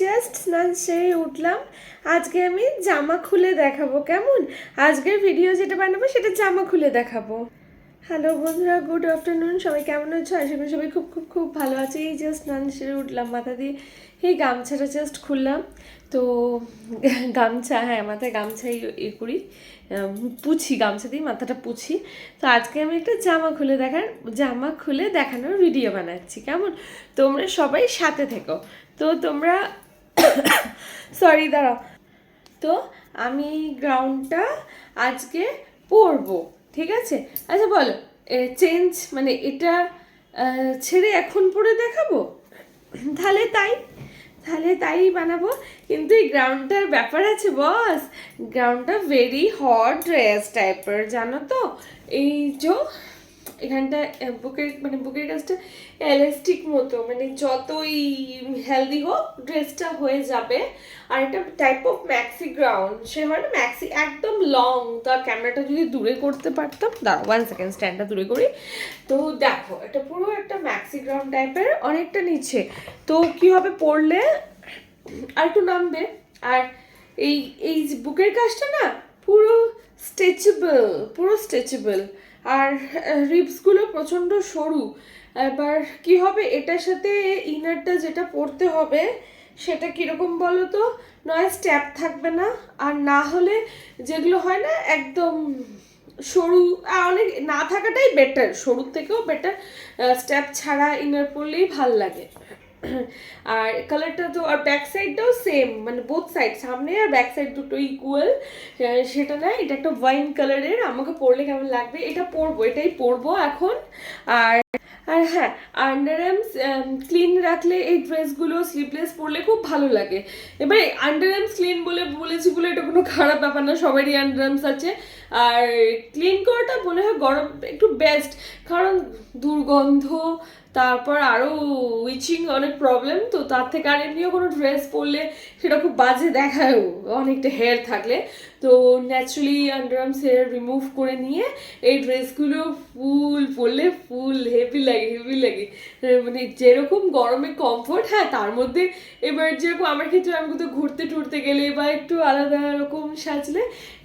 Just স্নান সেরে উঠলাম। আজকে আমি জামা খুলে দেখাবো, কেমন? আজকের ভিডিও যেটা বানাবো সেটা জামা খুলে দেখাবো। হ্যালো বন্ধুরা গুড আফটারনুন সবাই কেমন আছো? আশা করি সবাই খুব খুব খুব ভালো আছে। এই জাস্ট স্নান সেরে উঠলাম, মাথা দিয়ে এই গামছাটা জাস্ট খুললাম। তো গামছা হ্যাঁ মাথায় গামছাই এ করি। পুছি, গামছা দিয়ে মাথাটা পুছি। তো আজকে আমি একটা জামা খুলে দেখার, জামা খুলে দেখানোর ভিডিও বানাচ্ছি, কেমন? তোমরা সবাই সাথে থেকো। তো তোমরা সরি দাঁড়াও। তো আমি গ্রাউন্ডটা আজকে পরবো, ঠিক আছে? আচ্ছা বলো চেঞ্জ মানে এটা ছেড়ে এখন পরে দেখাবো? তাহলে তাই তাহলে তাই বানাবো। কিন্তু এই গ্রাউন্ডটার ব্যাপার আছে বস গ্রাউন্ডটা ভেরি হট ড্রেস টাইপের জানো তো? এই যে এখানটা বুকের মানে বুকের কাজটা এলাস্টিক মতো মানে যতই হেলদি হোক ড্রেসটা হয়ে যাবে। আর এটা টাইপ অফ ম্যাক্সি গ্রাউন্ড সে হয় না ম্যাক্সি একদম লং তার ক্যামেরাটা যদি দূরে করতে পারতাম দাঁড়া ওয়ান সেকেন্ড স্ট্যান্ডটা দূরে করি। তো দেখো, এটা পুরো একটা ম্যাক্সি গ্রাউন্ড টাইপের অনেকটা নিচে। তো কি হবে পড়লে? আর একটু নামবে। আর এই এই বুকের কাজটা না, পুরো স্ট্রেচেবল পুরো স্ট্রেচেবল আর রিপসগুলো প্রচণ্ড সরু। এবার কি হবে? এটার সাথে ইনারটা যেটা পরতে হবে, সেটা কীরকম বলো তো নয় স্ট্যাপ থাকবে না। আর না হলে যেগুলো হয় না, একদম সরু অনেক, না থাকাটাই বেটার সরুর থেকেও বেটার স্ট্যাপ ছাড়া ইনার পরলেই ভালো লাগে। আর কালারটা তো, আর ব্যাক সাইডটাও সেম মানে বোথ সাইড সামনে আর ব্যাক সাইড দুটো ইকুয়াল সেটা না, এটা একটা ওয়াইন কালারের আমাকে পরলে কেমন লাগবে? এটা পরবো, এটাই পরবো এখন। আর আর হ্যাঁ আন্ডার আর্মস ক্লিন রাখলে এই ড্রেসগুলো স্লিভলেস পরলে খুব ভালো লাগে। এবারে আন্ডার আর্মস ক্লিন বলে বলেছি বলে এটা কোনো খারাপ ব্যাপার না, সবারই আন্ডার আর্মস আছে। আর ক্লিন করাটা মনে হয় গরম, একটু বেস্ট কারণ দুর্গন্ধ, তারপর আরও উইচিং অনেক প্রবলেম তো তার থেকে আর এমনিও কোনো ড্রেস পরলে সেটা খুব বাজে দেখায়ও, অনেকটা হেয়ার থাকলে। তো ন্যাচারালি আন্ডারআর্মস হেয়ার রিমুভ করে নিয়ে এই ড্রেসগুলো ফুল পরলে ফুল হেভি লাগে হেভি লাগে। মানে যেরকম গরমে কমফোর্ট হ্যাঁ তার মধ্যে এবার যেরকম আমার ক্ষেত্রে আমি কোথাও ঘুরতে টুরতে গেলে বা একটু আলাদা রকম সাজলে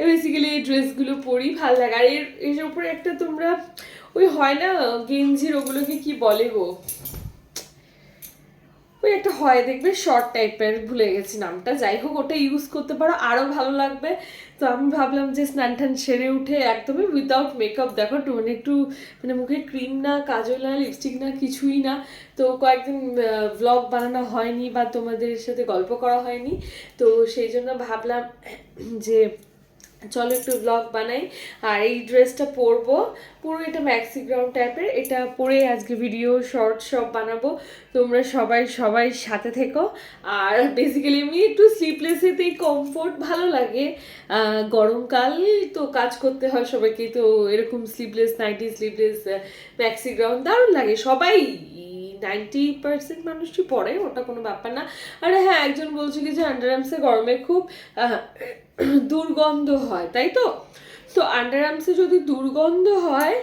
বেসিক্যালি এই ড্রেসগুলো পরি, ভালো লাগে। আর এর এর উপরে একটা তোমরা, ওই হয় না, গেঞ্জির ওগুলোকে কি বলে গো? ওই একটা হয়, দেখবে শর্ট টাইপের ভুলে গেছি নামটা। যাই হোক, ওটা ইউজ করতে পারো আরও ভালো লাগবে। তো আমি ভাবলাম যে স্নান টান সেরে উঠে একদমই উইদাউট মেকআপ দেখো মানে একটু মানে মুখে ক্রিম না, কাজল না লিপস্টিক না, কিছুই না। তো কয়েকদিন ব্লগ বানানো হয়নি বা তোমাদের সাথে গল্প করা হয়নি। তো সেই জন্য ভাবলাম যে চলো একটু ব্লগ বানাই। আর এই ড্রেসটা পরবো। পুরো এটা ম্যাক্সি গ্রাউন্ড টাইপের এটা পরে আজকে ভিডিও শর্ট সব বানাবো। তোমরা সবাই সবাই সাথে থেকো। আর বেসিক্যালি এমনি একটু স্লিপলেসেতেই কমফোর্ট ভালো লাগে। গরমকাল তো কাজ করতে হয় সবাইকে। তো এরকম sleeveless nighty sleeveless maxi ground দারুণ লাগে। সবাই নাইনটি পার্সেন্ট মানুষই পরে ওটা কোনো ব্যাপার না। আর হ্যাঁ একজন বলছে কি যে আন্ডারআর্মসে গরমে খুব দুর্গন্ধ হয়, তাই তো? তো আন্ডারআর্মসে যদি দুর্গন্ধ হয়